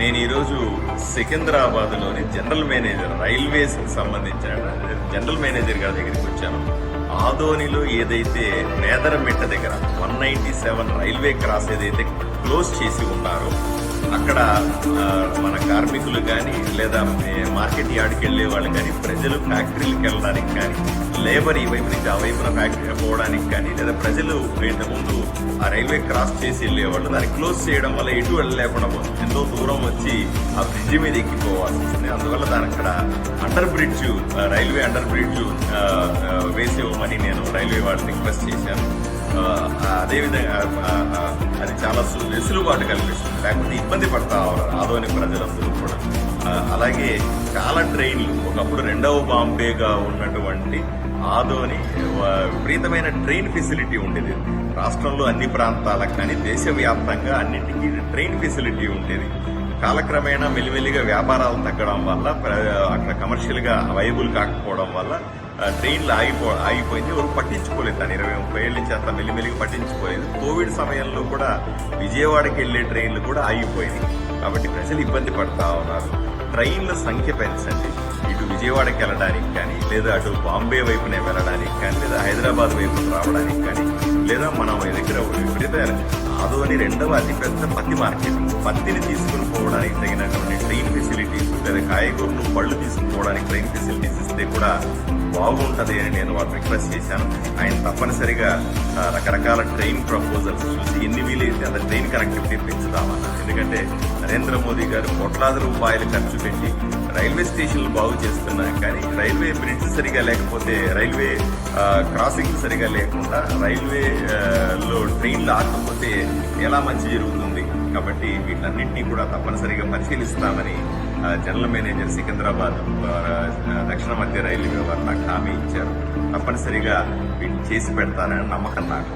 నేను ఈరోజు సికింద్రాబాద్లోని general manager రైల్వేస్కి సంబంధించిన జనరల్ మేనేజర్ గారి దగ్గరికి వచ్చాను. ఆదోనిలో ఏదైతే నేదరమిట్ట దగ్గర one ninety seven railway cross ఏదైతే క్లోజ్ చేసి ఉన్నారో అక్కడ మన కార్మికులు కానీ లేదా మార్కెట్ యార్డ్కి వెళ్ళే వాళ్ళు కానీ ప్రజలు ఫ్యాక్టరీలకు వెళ్ళడానికి కానీ లేబర్ ఈ వైపు నుంచి ఆ వైపున ఫ్యాక్టరీ పోవడానికి కానీ లేదా ప్రజలు ముందు ఆ రైల్వే క్రాస్ చేసి వెళ్ళేవాళ్ళు దాన్ని క్లోజ్ చేయడం వల్ల ఎటు వెళ్ళలేకుండా పోతుంది. ఎంతో దూరం వచ్చి ఆ బ్రిడ్జి మీద ఎక్కిపోవాల్సి వస్తుంది. అందువల్ల దాని అక్కడ under bridge railway under bridge వేసేవమని నేను రైల్వే వాళ్ళని రిక్వెస్ట్ చేశాను. అదేవిధంగా చాలా వెసులుబాటు కల్పిస్తుంది. లేకపోతే ఇబ్బంది పడతా ఉన్నారు. ఆదోని ప్రజలందరూ కూడా. అలాగే చాలా ట్రైన్లు. ఒకప్పుడు రెండవ బాంబేగా ఉన్నటువంటి ఆదోని విపరీతమైన ట్రైన్ ఫెసిలిటీ ఉండేది. రాష్ట్రంలో అన్ని ప్రాంతాలకు కానీ దేశవ్యాప్తంగా అన్నింటికీ ట్రైన్ ఫెసిలిటీ ఉండేది. కాలక్రమేణా మెల్లిమెల్లిగా వ్యాపారాలు తగ్గడం వల్ల అక్కడ కమర్షియల్గా అవైబుల్ వైబుల్ కాకపోవడం వల్ల ట్రైన్లు ఆగిపో ఆగిపోయింది. ఎవరు పట్టించుకోలేదు దాని ఇరవై ముప్పై ఏళ్ళ నుంచి అంత మెల్లిమెల్లిగా పట్టించుకోలేదు. కోవిడ్ సమయంలో కూడా విజయవాడకి వెళ్ళే ట్రైన్లు కూడా ఆగిపోయింది కాబట్టి ప్రజలు ఇబ్బంది పడతా ఉన్నారు. ట్రైన్ల సంఖ్య పెంచండి. ఇటు విజయవాడకి వెళ్ళడానికి కానీ లేదా అటు బాంబే వైపునే వెళ్ళడానికి కానీ లేదా హైదరాబాద్ వైపు రావడానికి కానీ లేదా మనం దగ్గర విపరీతమైన ఆదోని రెండవ అతిపెద్ద పత్తి మార్కెట్. పత్తిని తీసుకుని పోవడానికి తగినటువంటి ట్రైన్ ఫెసిలిటీస్ లేదా కాయగూరలు పళ్ళు తీసుకుపోవడానికి ట్రైన్ ఫెసిలిటీస్ ఇస్తే కూడా బాగుంటుంది అని నేను వాళ్ళని రిక్వెస్ట్ చేశాను. ఆయన తప్పనిసరిగా రకరకాల ట్రైన్ ప్రపోజల్స్ చూసి ఎన్ని వీలైతే అంత ట్రైన్ కనెక్టివిటీ పెంచుదామన్నారు ఎందుకంటే నరేంద్ర మోదీ గారు కోట్లాది రూపాయలు ఖర్చు పెట్టి రైల్వే స్టేషన్లు బాగు చేస్తున్నారు కానీ రైల్వే బ్రిడ్జ్ సరిగా లేకపోతే రైల్వే క్రాసింగ్ సరిగా లేకుండా రైల్వే లో ట్రైన్లు ఆకపోతే ఎలా మంచి జరుగుతుంది? కాబట్టి వీటన్నింటినీ కూడా తప్పనిసరిగా పరిశీలిస్తామని జనరల్ మేనేజర్ సికింద్రాబాద్ దక్షిణ మధ్య రైల్వే వారు నాకు హామీ ఇచ్చారు. తప్పనిసరిగా వీటిని చేసి పెడతానని నమ్మకం నాకు.